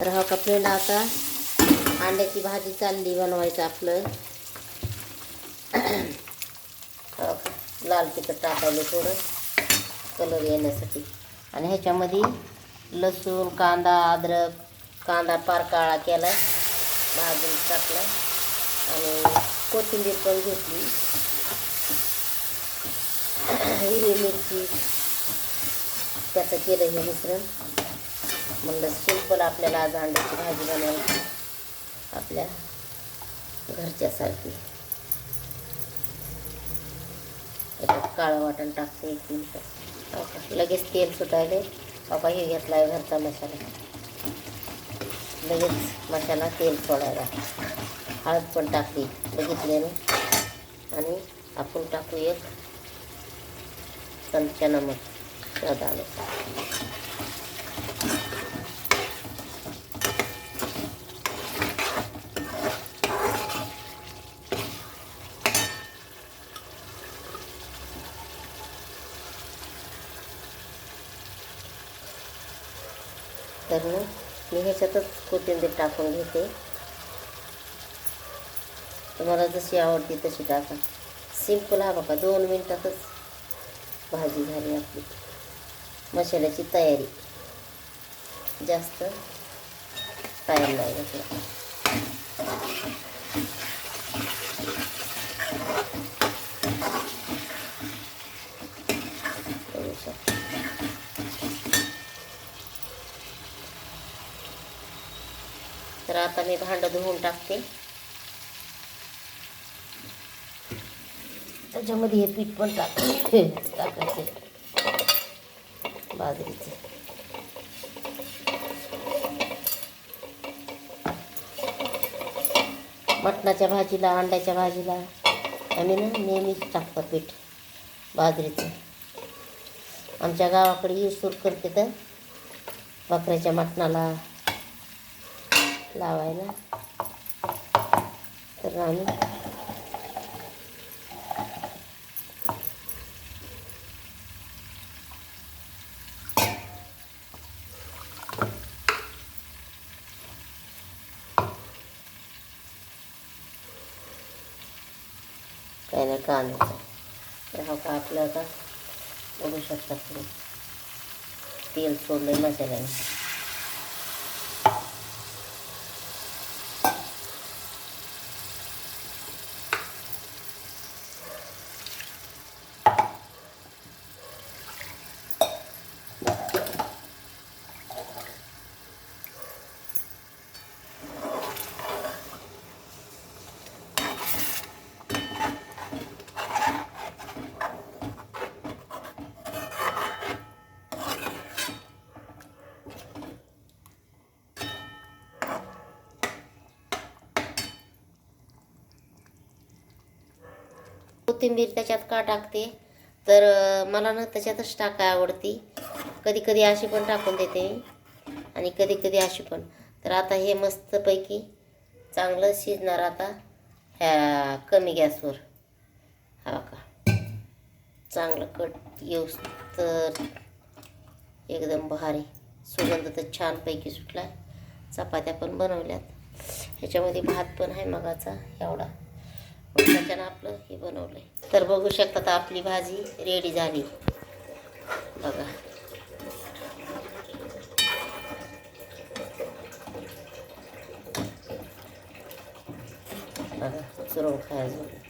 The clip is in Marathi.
तर हा का आता अंड्याची भाजी चालली बनवायचं आपलं. लाल तिखट टाकायला थोडं कलर येण्यासाठी. आणि ह्याच्यामध्ये लसूण कांदा अद्रक कांदा पार काळा केला भाजून टाकला आणि कोथिंबीर पण घेतली. हिरवी मिरची त्याचं केलं हे मिश्रण. म्हणलं सिंपल आपल्याला आज अंड्याची भाजी बनवायची आपल्या घरच्यासारखी. काळं वाटण टाकते एक मिनटं. हो लगेच तेल सुटायले. बाबा हे घेतला आहे घरचा मसाला. लगेच मसाला तेल सोडायला. हळद पण टाकली बघितल्याने आणि आपण टाकू एक चमचा नमक स्वादानुसार. तर मग मी ह्याच्यातच कोथिंबीर टाकून घेते. तुम्हाला जशी आवडते तशी टाका. सिंपल हा बघा दोन मिनटातच भाजी झाली आपली. मसाल्याची तयारी. जास्त टाईम नाही घेतला बघू शकता. तर आता मी भांडं धुवून टाकते. त्याच्यामध्ये हे पीठ पण टाक टाकायचे. बाजरीचे. मटणाच्या भाजीला अंड्याच्या भाजीला आम्ही ना नेहमीच टाकतो पीठ बाजरीचं. आमच्या गावाकडे ही सूर करते तर बकऱ्याच्या मटणाला लावायला तर आम्ही काही नाही कांद्याचा तर हा का आपलं आता बघू शकता तुम्ही तेल सोडलं मसाल्याने कोथिंबीर त्याच्यात का टाकते? तर मला ना त्याच्यातच टाकाय आवडती. कधी कधी अशी पण टाकून देते मी. आणि कधी कधी अशी पण. तर आता हे मस्तपैकी चांगलं शिजणार आता ह्या कमी गॅसवर. हा का चांगलं कट येऊ तर एकदम भारी. सुगंध तर छानपैकी सुटला चपात्या पण बनवल्यात. ह्याच्यामध्ये भात पण आहे मगाचा एवढा. त्याच्यानं आपलं हे बनवलंय. तर बघू शकता आपली भाजी रेडी झाली. बघा. बघा चुरव खायचं